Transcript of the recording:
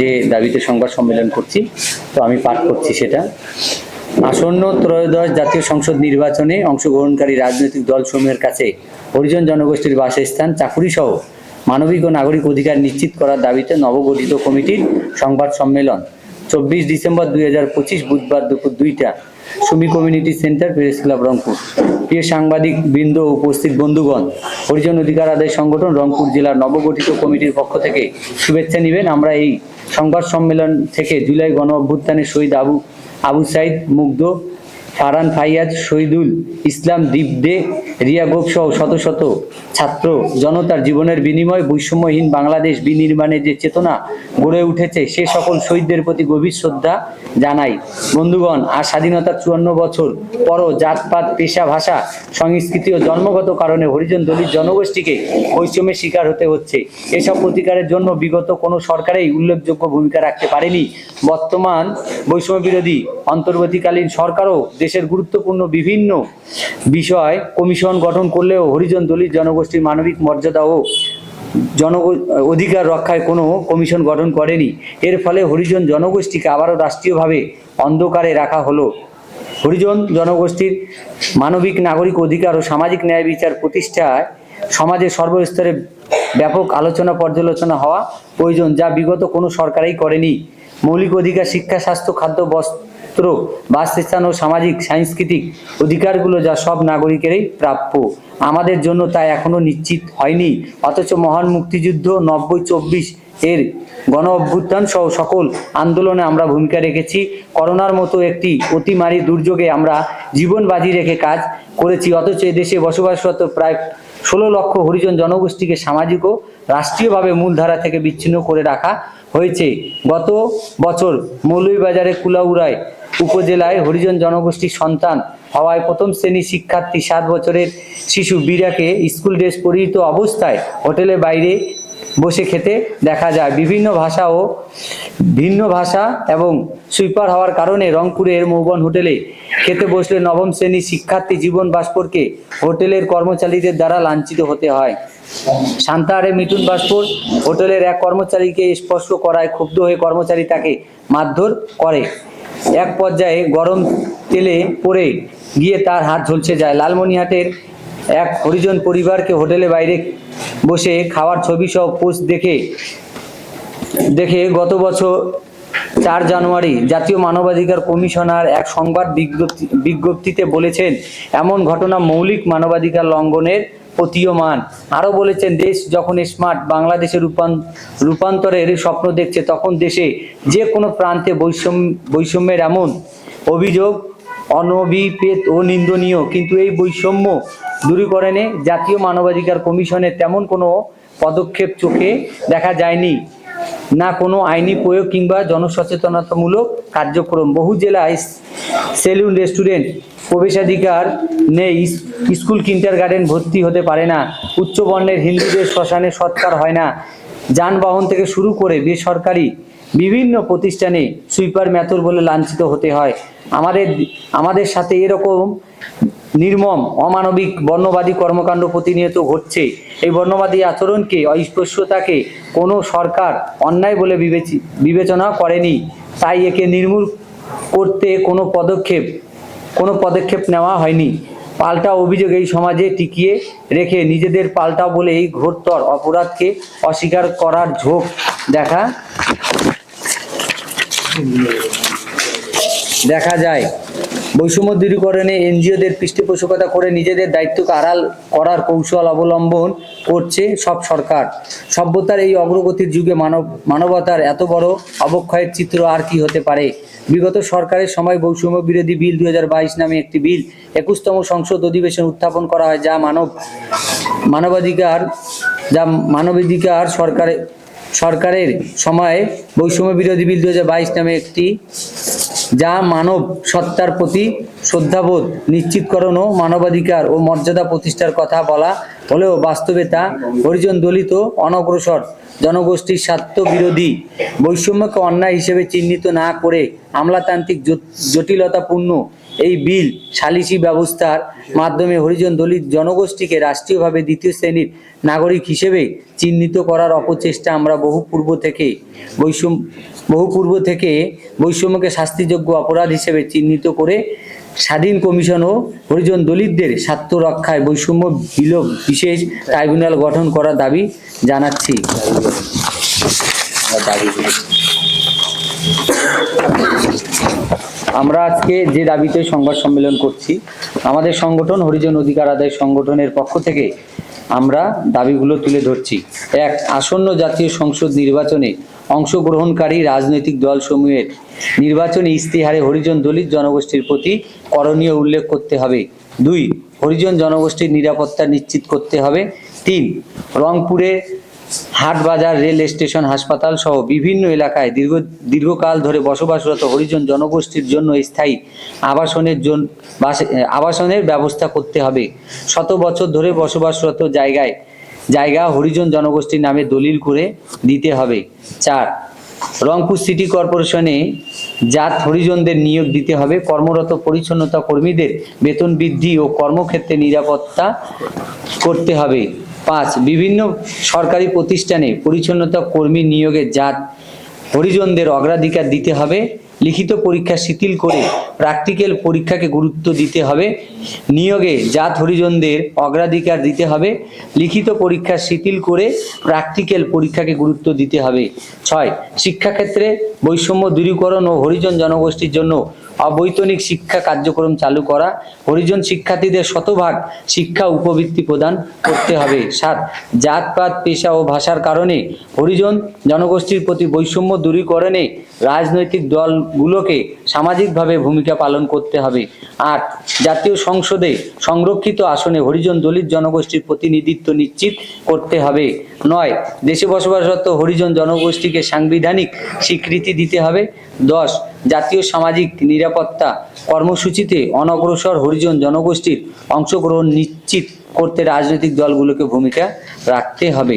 যে দাবিতে সংবাদ সম্মেলন করছি, তো আমি পাঠ করছি সেটা। আসন্ন ত্রয়োদশ জাতীয় সংসদ নির্বাচনে অংশগ্রহণকারী রাজনৈতিক দল দলসমূহের কাছে হরিজন জনগোষ্ঠীর বাসস্থান চাকুরি সহ মানবিক ও নাগরিক অধিকার নিশ্চিত করার দাবিতে নবগঠিত কমিটির সংবাদ সম্মেলন। চব্বিশ ডিসেম্বর দুই বুধবার দুপুর দুইটা, Sumi community centre press club, Rangpur. প্রিয় সাংবাদিক বৃন্দ উপস্থিত বন্ধুগণ, হরিজন অধিকার আদায় সংগঠন রংপুর জেলার নবগঠিত কমিটির পক্ষ থেকে শুভেচ্ছা নেবেন। আমরা এই সংবাদ সম্মেলন থেকে জুলাই গণ অভ্যুত্থানের শহীদ আবু আবু সাইদ মুগ্ধ ফারান ফাইয়াজ, শহীদুল ইসলাম দীপ দে রিয়া গোপ সহ শত শত ছাত্র। জনতার জীবনের বিনিময়, বৈষম্যহীন বাংলাদেশ বিনির্মাণে যে চেতনা গড়ে উঠেছে, সে সকল শহীদদের প্রতি গভীর শ্রদ্ধা জানাই। বন্ধুগণ, আর স্বাধীনতার চুয়ান্ন বছর পরও জাতপাত, পেশা, ভাষা, সংস্কৃতি ও জন্মগত কারণে হরিজন দলিত জনগোষ্ঠীকে বৈষম্যের শিকার হতে হচ্ছে। এসব প্রতিকারের জন্য বিগত কোনো সরকারেই উল্লেখযোগ্য ভূমিকা রাখতে পারেনি। বর্তমান বৈষম্য বিরোধী অন্তর্বর্তীকালীন সরকারও দেশের গুরুত্বপূর্ণ বিভিন্ন বিষয় কমিশন গঠন করলেও হরিজন দলিত জনগোষ্ঠীর মানবিক মর্যাদা ও জন অধিকার রক্ষায় কোনো কমিশন গঠন করেনি। এর ফলে হরিজন জনগোষ্ঠীকে আবারও রাষ্ট্রীয়ভাবে অন্ধকারে রাখা হলো। হরিজন জনগোষ্ঠীর মানবিক, নাগরিক অধিকার ও সামাজিক ন্যায় বিচার প্রতিষ্ঠায় সমাজের সর্বস্তরে ব্যাপক আলোচনা, পর্যালোচনা হওয়া প্রয়োজন, যা বিগত কোনো সরকারই করেনি। মৌলিক অধিকার, শিক্ষা, স্বাস্থ্য, খাদ্য, বস্ত্র বাসস্থান ও সামাজিক, সাংস্কৃতিক অধিকারগুলো যা সব নাগরিকেরই প্রাপ্য। আমাদের জন্য তা এখনও নিশ্চিত হয়নি। অথচ মহান মুক্তিযুদ্ধ নব্বই চব্বিশ এর গণ অভ্যুত্থান সহ সকল আন্দোলনে আমরা ভূমিকা রেখেছি। করোনার মতো একটি অতিমারী দুর্যোগে আমরা জীবন বাজি রেখে কাজ করেছি। অথচ এদেশে বসবাসরত প্রায় ষোলো লক্ষ হরিজন জনগোষ্ঠীকে সামাজিক ও রাষ্ট্রীয়ভাবে মূলধারা থেকে বিচ্ছিন্ন করে রাখা হয়েছে। গত বছর মৌলভীবাজারের কুলাউড়ায় উপজেলায় হরিজন জনগোষ্ঠীর সন্তান হওয়ায় প্রথম শ্রেণি শিক্ষার্থী সাত বছরের শিশু বীরাকে স্কুল ড্রেস পরিহিত অবস্থায় হোটেলের বাইরে বসে খেতে দেখা যায়। বিভিন্ন ভাষা ও ভিন্ন ভাষা এবং সুইপার হওয়ার কারণে রংপুরের মৌবন হোটেলে খেতে বসলে নবম শ্রেণির শিক্ষার্থী জীবন ভাস্করকে হোটেলের কর্মচারীদের দ্বারা লাঞ্ছিত হতে হয়। সান্তাহারে মিঠুন ভাস্কর হোটেলের এক কর্মচারীকে স্পর্শ করায় ক্ষুব্ধ হয়ে কর্মচারী তাকে মারধর করে। এক পর্যায়ে গরম তেলে পড়ে গিয়ে তার হাত ঝলসে যায়। লালমনিহাটের এক হরিজন পরিবারকে হোটেলে বাইরে বসে খাওয়ার ছবি সহ পোস্ট দেখে দেখে গত বছর চার জানুয়ারি জাতীয় মানবাধিকার কমিশনার এক সংবাদ বিজ্ঞপ্তি বিজ্ঞপ্তিতে বলেছেন, এমন ঘটনা মৌলিক মানবাধিকার লঙ্ঘনের প্রতীয়মান। আরও বলেছেন, দেশ যখন স্মার্ট বাংলাদেশের রূপান রূপান্তরের স্বপ্ন দেখছে, তখন দেশে যে কোনো প্রান্তে বৈষম্য বৈষম্যের এমন অভিযোগ অনভিপ্রেত ও নিন্দনীয়। কিন্তু এই বৈষম্য দূরীকরণে জাতীয় মানবাধিকার কমিশনের তেমন কোনো পদক্ষেপ চোখে দেখা যায়নি। না কোনো আইনি প্রয়োগ কিংবা জনসচেতনতামূলক কার্যক্রম। বহু জেলায় সেলুন, রেস্টুরেন্ট, প্রবেশাধিকার নেই স্কুল কিন্টার গার্ডেন ভর্তি হতে পারে না, উচ্চ বর্ণের হিন্দুদের শ্মশানে সৎকার হয় না। যানবাহন থেকে শুরু করে বেসরকারি বিভিন্ন প্রতিষ্ঠানে সুইপার ম্যাথর বলে লাঞ্ছিত হতে হয়। আমাদের আমাদের সাথে এরকম নির্মম, অমানবিক, বর্ণবাদী কর্মকাণ্ড প্রতিনিয়ত ঘটছে। এই বর্ণবাদী আচরণকে অস্পৃশ্যতাকে কোনো সরকার অন্যায় বলে বিবেচি, বিবেচনা করেনি। তাই একে নির্মূল করতে কোনো পদক্ষেপ কোনো পদক্ষেপ নেওয়া হয়নি। পাল্টা অভিযোগ এই সমাজে টিকিয়ে রেখে নিজেদের পাল্টা বলে এই ঘোরতর অপরাধকে অস্বীকার করার ঝোঁক দেখা দেখা যায়। বৈষম্য দূরীকরণে এনজিওদের পৃষ্ঠপোষকতা করে নিজেদের দায়িত্বকে আড়াল করার কৌশল অবলম্বন করছে সব সরকার। সভ্যতার এই অগ্রগতির যুগে মানব, মানবতার এত বড় অবক্ষয়ের চিত্র আর কি হতে পারে? বিগত সরকারের সময় বৈষম্য বিরোধী বিল দুই হাজার বাইশ নামে একটি বিল একুশতম সংসদ অধিবেশন উত্থাপন করা হয়, যা মানব, মানবাধিকার, যা মানবাধিকার সরকারের সরকারের সময়ে বৈষম্য বিরোধী বিল দু হাজার বাইশ নামে একটি যা মানব সত্তার প্রতি শ্রদ্ধাবোধ, নিশ্চিতকরণ ও মানবাধিকার ও মর্যাদা প্রতিষ্ঠার কথা বলা হলেও বাস্তবে তা হরিজন দলিত, অনগ্রসর জনগোষ্ঠীর স্বার্থ বিরোধী বৈষম্যকে অন্যায় হিসেবে চিহ্নিত না করে আমলাতান্ত্রিক জট- জটিলতাপূর্ণ এই বিল সালিসি ব্যবস্থার মাধ্যমে হরিজন দলিত জনগোষ্ঠীকে রাষ্ট্রীয়ভাবে দ্বিতীয় শ্রেণির নাগরিক হিসেবে চিহ্নিত করার অপচেষ্টা আমরা বহু পূর্ব থেকে বৈষম্য বহু পূর্ব থেকে বৈষম্যকে শাস্তিযোগ্য অপরাধ হিসেবে চিহ্নিত করে স্বাধীন কমিশন ও হরিজন দলিতদের স্বার্থ রক্ষায় বৈষম্য বিলোপ বিশেষ ট্রাইব্যুনাল গঠন করার দাবি জানাচ্ছি। আমরা আজকে যে দাবিতে সংবাদ সম্মেলন করছি, আমাদের সংগঠন হরিজন অধিকার আদায় সংগঠনের পক্ষ থেকে আমরা দাবিগুলো তুলে ধরছি। এক, আসন্ন জাতীয় সংসদ নির্বাচনে অংশগ্রহণকারী রাজনৈতিক দলসমূহের নির্বাচনী ইস্তিহারে হরিজন দলিত জনগোষ্ঠীর প্রতি করণীয় উল্লেখ করতে হবে। দুই, হরিজন জনগোষ্ঠীর নিরাপত্তা নিশ্চিত করতে হবে। তিন, রংপুরে হাটবাজার রেল স্টেশন, হাসপাতাল সহ বিভিন্ন এলাকায় দীর্ঘ, দীর্ঘকাল ধরে বসবাসরত হরিজন জনগোষ্ঠীর জন্য স্থায়ী আবাসনের জন্য আবাসনের ব্যবস্থা করতে হবে। শত বছর ধরে বসবাসরত জায়গায় জায়গা হরিজন জনগোষ্ঠীর নামে দলিল করে দিতে হবে। চার, রংপুর সিটি কর্পোরেশনে জাত হরিজনদের নিয়োগ দিতে হবে। কর্মরত পরিচ্ছন্নতা কর্মীদের বেতন বৃদ্ধি ও কর্মক্ষেত্রে নিরাপত্তা করতে হবে। পাঁচ, বিভিন্ন সরকারি প্রতিষ্ঠানে পরিচ্ছন্নতা কর্মী নিয়োগে জাত হরিজনদের অগ্রাধিকার দিতে হবে। লিখিত পরীক্ষা শিথিল করে প্র্যাকটিক্যাল পরীক্ষাকে গুরুত্ব দিতে হবে। নিয়োগে জাত হরিজনদের অগ্রাধিকার দিতে হবে। লিখিত পরীক্ষা শিথিল করে প্র্যাকটিক্যাল পরীক্ষাকে গুরুত্ব দিতে হবে। ছয়, শিক্ষাক্ষেত্রে বৈষম্য দূরীকরণ ও হরিজন জনগোষ্ঠীর জন্য অবৈতনিক শিক্ষা কার্যক্রম চালু করা। হরিজন শিক্ষার্থীদের শতভাগ শিক্ষা উপবৃত্তি প্রদান করতে হবে। সাত, জাতপাত, পেশা ও ভাষার কারণে হরিজন জনগোষ্ঠীর প্রতি বৈষম্য দূরীকরণে রাজনৈতিক দলগুলোকে সামাজিকভাবে ভূমিকা পালন করতে হবে। আট জাতীয় সংসদে সংরক্ষিত আসনে হরিজন দলিত জনগোষ্ঠীর প্রতিনিধিত্ব নিশ্চিত করতে হবে। নয়, দেশে বসবাসরত হরিজন জনগোষ্ঠীকে সাংবিধানিক স্বীকৃতি দিতে হবে। দশ, জাতীয় সামাজিক নিরাপত্তা কর্মসূচিতে অনগ্রসর হরিজন জনগোষ্ঠীর অংশগ্রহণ নিশ্চিত করতে রাজনৈতিক দলগুলোকে ভূমিকা রাখতে হবে।